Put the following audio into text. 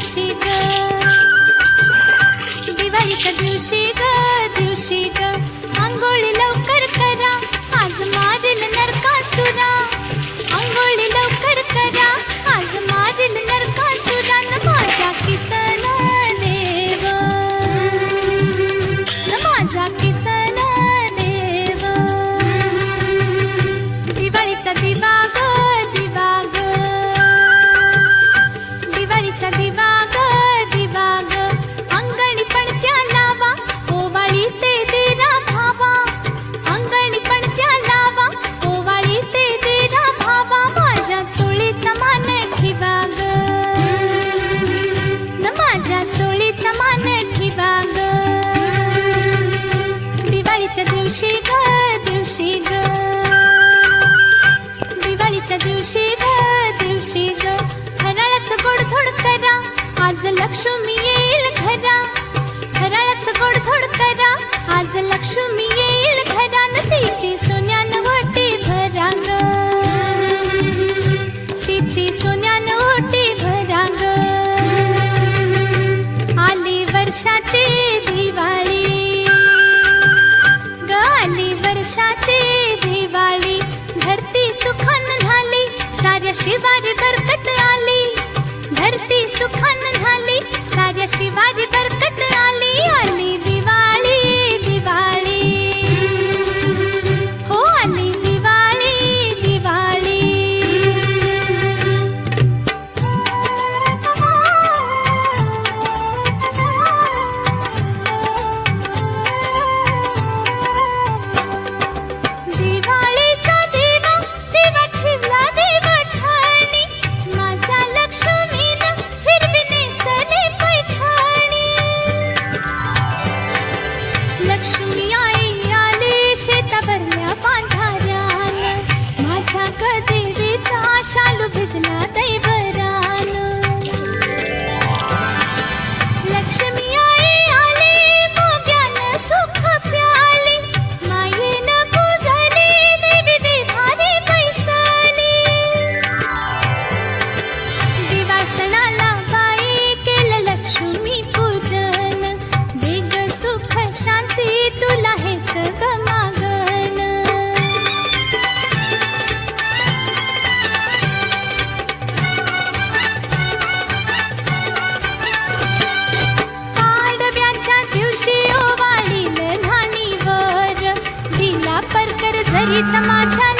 दिवशी ग दिवाळीच्या दिवशी ग दिवशी ग दिवाळीच्या दिवशी ग दिवशी ग. दिवाळीच्या दिवशी ग दिवशी ग. घराळ्याचं गोडधोड करा आज लक्ष्मी येईल घरा. गोड गोडधोड करा आज लक्ष्मी येईल ಶಿವರ ची चमाचा